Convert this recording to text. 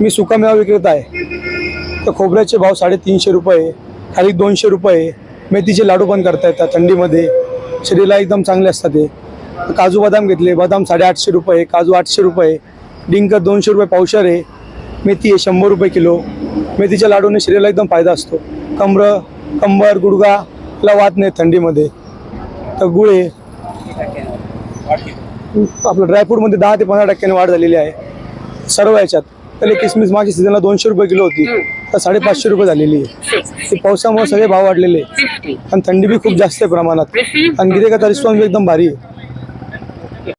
मी सुकामेवा विक्रेता आहे. तर खोबऱ्याचे भाव साडेतीनशे रुपये खाली दोनशे रुपये. मेथीचे लाडू पण करता येतात थंडीमध्ये. शरीराला एकदम चांगले असतात ते. काजू बदाम घेतले बदाम साडेआठशे रुपये काजू आठशे रुपये. डिंक दोनशे रुपये पावशर आहे. मेथी आहे शंभर रुपये किलो. मेथीच्या लाडूने शरीराला एकदम फायदा असतो. कमर कंबर गुडघाला वाद नाही थंडीमध्ये. तर गुळ आहे. आपलं ड्रायफ्रूटमध्ये दहा ते पंधरा टक्क्याने वाढ झालेली आहे. सर्व याच्यात. पहिले किसमिस मागच्या सीझनला दोनशे रुपये किलो होती. तर साडेपाचशे रुपये झालेली आहे. ते पावसामुळे सगळे भाव वाढलेले. आणि थंडी बी खूप जास्त आहे प्रमाणात. आणि गिरेकाचा रिस्पॉन्स एकदम भारी आहे.